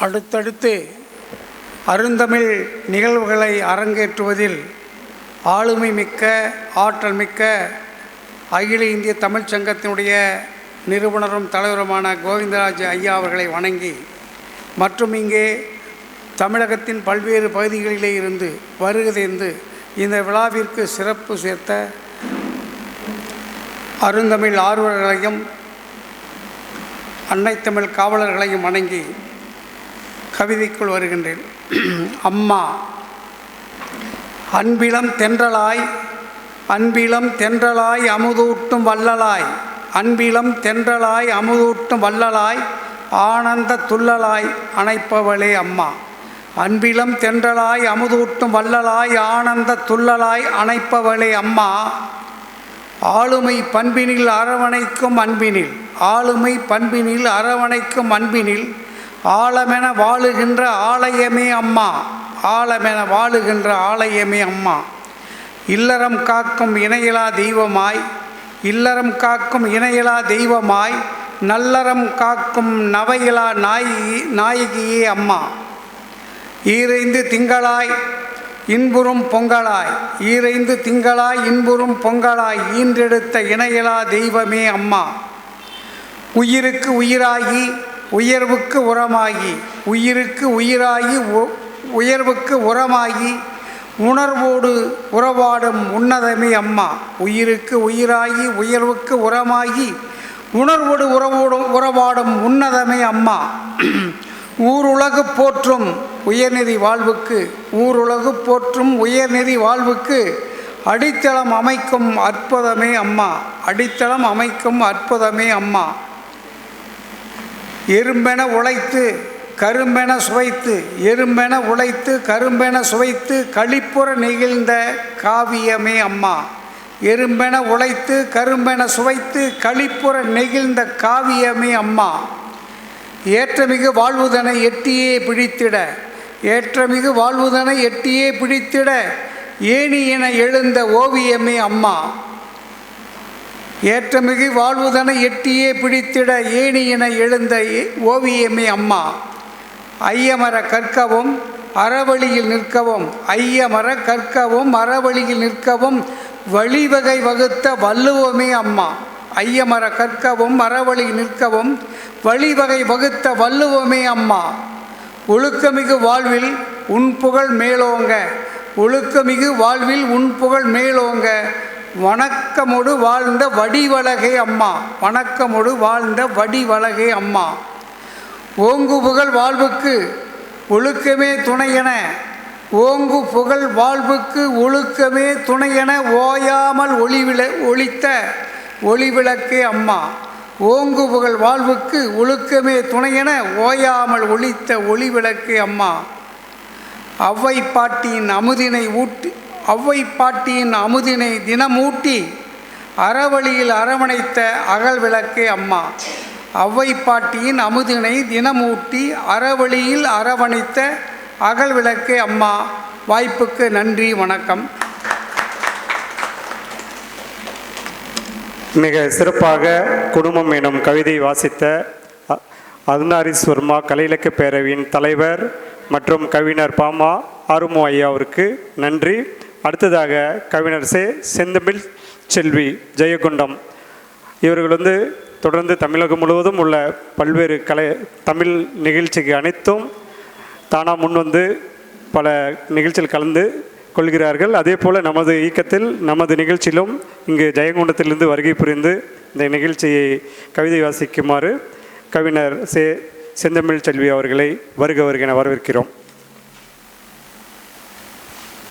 அடுத்தடுத்து அருந்தமிழ் நிகழ்வுகளை அரங்கேற்றுவதில் ஆளுமை மிக்க ஆற்றல் மிக்க அகில இந்திய தமிழ்ச் சங்கத்தினுடைய நிறுவனரும் தலைவருமான கோவிந்தராஜ் ஐயா அவர்களை வணங்கி மற்றும் இங்கே தமிழகத்தின் பல்வேறு பகுதிகளிலே இருந்து வருகிறந்து இந்த விழாவிற்கு சிறப்பு சேர்த்த அருந்தமிழ் ஆர்வலர்களையும் அன்னைத்தமிழ் காவலர்களையும் வணங்கி கவிதைக்குள் வருகின்றேன். அம்மா அன்பிலம் தென்றலாய் அன்பிலம் தென்றலாய் அமுதூட்டும் வள்ளலாய் அன்பிலம் தென்றலாய் அமுதூட்டும் வள்ளலாய் ஆனந்த துள்ளலாய் அணைப்பவளே அம்மா. அன்பிலம் தென்றலாய் அமுதூட்டும் வள்ளலாய் ஆனந்த துள்ளலாய் அணைப்பவளே அம்மா. ஆளுமை பண்பினில் அரவணைக்கும் அன்பினில் ஆளுமை பண்பினில் அரவணைக்கும் அன்பினில் ஆழமென வாழுகின்ற ஆலயமே அம்மா ஆழமென வாழுகின்ற ஆலயமே அம்மா. இல்லறம் காக்கும் இணையலா தெய்வமாய் இல்லறம் காக்கும் இணையலா தெய்வமாய் நல்லறம் காக்கும் நவையிலா நாயகி நாயகியே அம்மா. ஈரைந்து திங்களாய் இன்புறும் பொங்கலாய் ஈரைந்து திங்களாய் இன்புறும் பொங்கலாய் ஈன்றெடுத்த இணையலா தெய்வமே அம்மா. உயிருக்கு உயிராகி உயர்வுக்கு உரமாகி உயிருக்கு உயிராகி உ- உயர்வுக்கு உரமாகி உணர்வோடு உறவாடும் உன்னதமே அம்மா. உயிருக்கு உயிராகி உயர்வுக்கு உரமாகி உணர்வோடு உறவோடு உறவாடும் உன்னதமே அம்மா. ஊருலகு போற்றும் உயர்நெறி வாழ்வுக்கு ஊருலகு போற்றும் உயர்நெறி வாழ்வுக்கு அடித்தளம் அமைக்கும் அற்புதமே அம்மா. அடித்தளம் அமைக்கும் அற்புதமே அம்மா. எறும்பென உழைத்து கரும்பென சுவைத்து எறும்பென உழைத்து கரும்பென சுவைத்து களிப்புற நெகிழ்ந்த காவியமே அம்மா. எறும்பென உழைத்து கரும்பென சுவைத்து களிப்புற நெகிழ்ந்த காவியமே அம்மா. ஏற்றமிகு வாழ்வுதனை எட்டியே பிடித்திட ஏற்றமிகு வாழ்வுதனை எட்டியே பிடித்திட ஏணி என எழுந்த ஓவியமே அம்மா. ஏற்றமிகு வாழ்வுதனை எட்டியே பிடித்திட ஏணி என எழுந்த ஓவியமே அம்மா. ஐயமர கற்கவும் அறவழியில் நிற்கவும் ஐயமர கற்கவும் அறவழியில் நிற்கவும் வழிவகை வகுத்த வள்ளுவமே அம்மா. ஐயமர கற்கவும் அறவழி நிற்கவும் வழிவகை வகுத்த வள்ளுவமே அம்மா. ஒழுக்கமிகு வாழ்வில் உன் புகழ் மேலோங்க. ஒழுக்கமிகு வாழ்வில் உன் புகழ் மேலோங்க. வணக்கமொடு வாழ்ந்த வடிவலகை அம்மா. வணக்கமொடு வாழ்ந்த வடிவலகை அம்மா. ஓங்கு புகழ் வாழ்வுக்கு ஒழுக்கமே துணையென. ஓங்கு புகழ் வாழ்வுக்கு ஒழுக்கமே துணையென ஓயாமல் ஒளிவிள ஒளித்த ஒளிவிளக்கே அம்மா. ஓங்கு புகழ் வாழ்வுக்கு ஒழுக்கமே துணையென ஓயாமல் ஒளித்த ஒளிவிளக்கே அம்மா. அவ்வை பாட்டியின் அமுதினை ஊட்டி ஔவை பாட்டியின் அமுதினை தினமூட்டி அறவழியில் அரவணைத்த அகல் விளக்கு அம்மா. அவ்வை பாட்டியின் அமுதினை தினமூட்டி அறவழியில் அரவணைத்த அகல் விளக்கு அம்மா. வாய்ப்புக்கு நன்றி வணக்கம். மிக சிறப்பாக குடும்பம் எனும் கவிதை வாசித்த அ- அருணாரீஸ்வர்மா கலையிலக்க பேரவையின் தலைவர் மற்றும் கவிஞர் பாமா ஆறுமு ஐயா அவருக்கு நன்றி. அடுத்ததாக கவிஞர் சே செந்தமிழ் செல்வி ஜெயகுண்டம். இவர்கள் வந்து தொடர்ந்து தமிழகம் முழுவதும் உள்ள பல்வேறு கலை தமிழ் நிகழ்ச்சிக்கு அனைத்தும் தானாக முன் வந்து பல நிகழ்ச்சியில் கலந்து கொள்கிறார்கள். அதே போல் நமது இயக்கத்தில் நமது நிகழ்ச்சியிலும் இங்கு ஜெயங்கொண்டத்திலிருந்து வருகை புரிந்து இந்த நிகழ்ச்சியை கவிதை வாசிக்குமாறு கவிஞர் சே செந்தமிழ் செல்வி அவர்களை வருக வருக என வரவேற்கிறோம்.